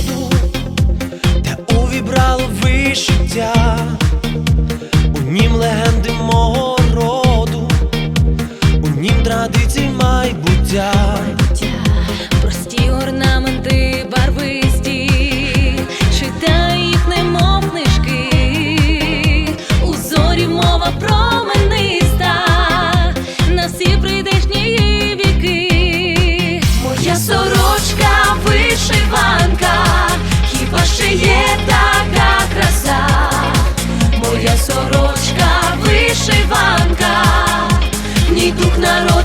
Вроду, те увібрало вишиття, у нім легенди мого роду, у нім традицій майбуття. Прості орнаменти барвисті, читай їх, немов книжки, у мова промениста, на всі прийдешні віки. Моя сорочка вишивана. вишиванка, в ній дух народу.